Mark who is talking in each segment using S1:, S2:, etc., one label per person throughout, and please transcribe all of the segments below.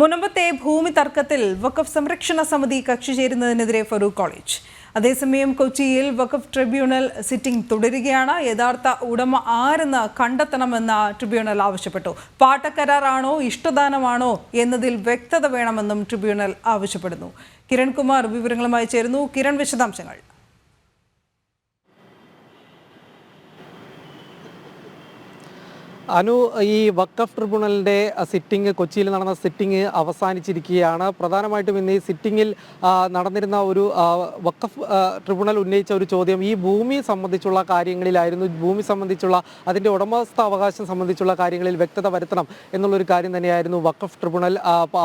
S1: മുനമ്പത്തെ ഭൂമി തർക്കത്തിൽ വഖഫ് സംരക്ഷണ സമിതി കക്ഷി ചേരുന്നതിനെതിരെ ഫറൂഖ് കോളേജ്. അതേസമയം കൊച്ചിയിൽ വഖഫ് ട്രിബ്യൂണൽ സിറ്റിംഗ് തുടരുകയാണ്. യഥാർത്ഥ ഉടമ ആരെന്ന് കണ്ടെത്തണമെന്ന് ട്രിബ്യൂണൽ ആവശ്യപ്പെട്ടു. പാട്ടക്കരാറാണോ ഇഷ്ടദാനമാണോ എന്നതിൽ വ്യക്തത വേണമെന്നും ട്രിബ്യൂണൽ ആവശ്യപ്പെടുന്നു. കിരൺകുമാർ വിവരങ്ങളുമായി ചേരുന്നു. കിരൺ വിശദാംശങ്ങൾ.
S2: അനു ഈ വക്കഫ് ട്രിബ്യൂണലിന്റെ സിറ്റിംഗ് കൊച്ചിയിൽ നടന്ന സിറ്റിംഗ് അവസാനിച്ചിരിക്കുകയാണ്. പ്രധാനമായിട്ടും ഇന്ന് ഈ സിറ്റിംഗിൽ നടന്നിരുന്ന ഒരു വക്കഫ് ട്രിബ്യൂണൽ ഉന്നയിച്ച ഒരു ചോദ്യം ഈ ഭൂമി സംബന്ധിച്ചുള്ള കാര്യങ്ങളിലായിരുന്നു. ഭൂമി സംബന്ധിച്ചുള്ള അതിന്റെ ഉടമസ്ഥ അവകാശം സംബന്ധിച്ചുള്ള കാര്യങ്ങളിൽ വ്യക്തത വരുത്തണം എന്നുള്ളൊരു കാര്യം തന്നെയായിരുന്നു വക്കഫ് ട്രിബ്യൂണൽ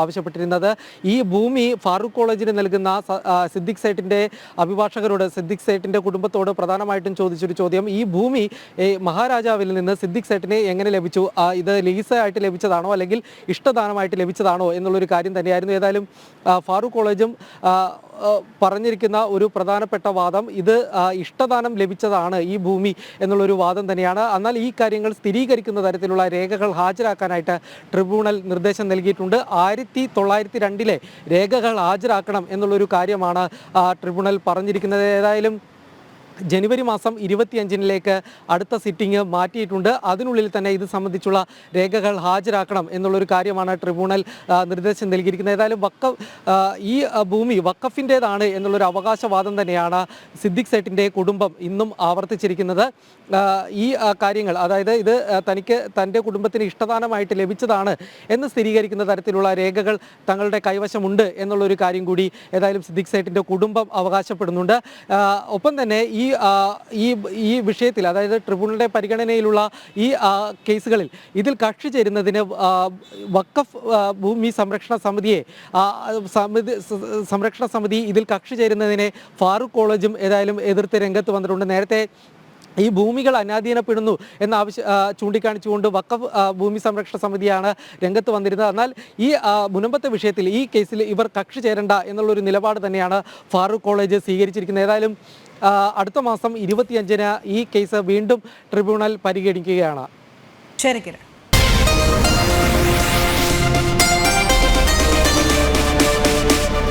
S2: ആവശ്യപ്പെട്ടിരുന്നത്. ഈ ഭൂമി ഫാറൂഖ് കോളേജിന് നൽകുന്ന സിദ്ദിഖ് സേട്ടിന്റെ അഭിഭാഷകരോട് സിദ്ദിഖ് സേട്ടിന്റെ കുടുംബത്തോട് പ്രധാനമായിട്ടും ചോദിച്ചൊരു ചോദ്യം ഈ ഭൂമി മഹാരാജാവിൽ നിന്ന് സിദ്ദിഖ് സേട്ടിനെ എങ്ങനെ ലഭിച്ചു. ഇത് ലീസ് ആയിട്ട് ലഭിച്ചതാണോ അല്ലെങ്കിൽ ഇഷ്ടദാനമായിട്ട് ലഭിച്ചതാണോ എന്നുള്ളൊരു കാര്യം തന്നെയായിരുന്നു. ഏതായാലും ഫാറൂഖ് കോളേജും പറഞ്ഞിരിക്കുന്ന ഒരു പ്രധാനപ്പെട്ട വാദം ഇത് ഇഷ്ടദാനം ലഭിച്ചതാണ് ഈ ഭൂമി എന്നുള്ളൊരു വാദം തന്നെയാണ്. എന്നാൽ ഈ കാര്യങ്ങൾ സ്ഥിരീകരിക്കുന്ന തരത്തിലുള്ള രേഖകൾ ഹാജരാക്കാനായിട്ട് ട്രിബ്യൂണൽ നിർദ്ദേശം നൽകിയിട്ടുണ്ട്. ആയിരത്തി തൊള്ളായിരത്തി രണ്ടിലെ രേഖകൾ ഹാജരാക്കണം എന്നുള്ളൊരു കാര്യമാണ് ട്രിബ്യൂണൽ പറഞ്ഞിരിക്കുന്നത്. ഏതായാലും ജനുവരി മാസം ഇരുപത്തിയഞ്ചിനിലേക്ക് അടുത്ത സിറ്റിംഗ് മാറ്റിയിട്ടുണ്ട്. അതിനുള്ളിൽ തന്നെ ഇത് സംബന്ധിച്ചുള്ള രേഖകൾ ഹാജരാക്കണം എന്നുള്ളൊരു കാര്യമാണ് ട്രിബ്യൂണൽ നിർദ്ദേശം നൽകിയിരിക്കുന്നത്. ഏതായാലും വക്ക ഈ ഭൂമി വക്കഫിന്റേതാണ് എന്നുള്ളൊരു അവകാശവാദം തന്നെയാണ് സിദ്ദിഖ് സേട്ടിന്റെ കുടുംബം ഇന്നും ആവർത്തിച്ചിരിക്കുന്നത്. ഈ കാര്യങ്ങൾ അതായത് ഇത് തനിക്ക് തന്റെ കുടുംബത്തിന് ഇഷ്ടദാനമായിട്ട് ലഭിച്ചതാണ് എന്ന് സ്ഥിരീകരിക്കുന്ന തരത്തിലുള്ള രേഖകൾ തങ്ങളുടെ കൈവശമുണ്ട് എന്നുള്ളൊരു കാര്യം കൂടി ഏതായാലും സിദ്ദിഖ് സേട്ടിന്റെ കുടുംബം അവകാശപ്പെടുന്നുണ്ട്. ഒപ്പം തന്നെ ഈ ആ, ഈ ഈ വിഷയത്തിൽ അതായത് ട്രിബ്യൂണലിന്റെ പരിഗണനയിലുള്ള ഈ കേസുകളിൽ ഇതിൽ കക്ഷി ചേരുന്നതിന് വക്കഫ് ഭൂമി സംരക്ഷണ സമിതിയെ സമിതി സംരക്ഷണ സമിതി ഇതിൽ കക്ഷി ചേരുന്നതിനെ ഫാറൂഖ് കോളേജും ഏതായാലും എതിർത്ത് രംഗത്ത് വന്നിട്ടുണ്ട്. നേരത്തെ ഈ ഭൂമികൾ അനാധീനപ്പെടുന്നു എന്ന ആവശ്യ ചൂണ്ടിക്കാണിച്ചുകൊണ്ട് വക്കഫ് ഭൂമി സംരക്ഷണ സമിതിയാണ് രംഗത്ത് വന്നിരുന്നത്. എന്നാൽ ഈ മുനമ്പത്തെ വിഷയത്തിൽ ഈ കേസിൽ ഇവർ കക്ഷി ചേരണ്ട എന്നുള്ളൊരു നിലപാട് തന്നെയാണ് ഫാറൂഖ് കോളേജ് സ്വീകരിച്ചിരിക്കുന്നത്. ഏതായാലും അടുത്ത മാസം ഇരുപത്തിയഞ്ചിന് ഈ കേസ് വീണ്ടും ട്രിബ്യൂണൽ പരിഗണിക്കുകയാണ്.
S1: ശരി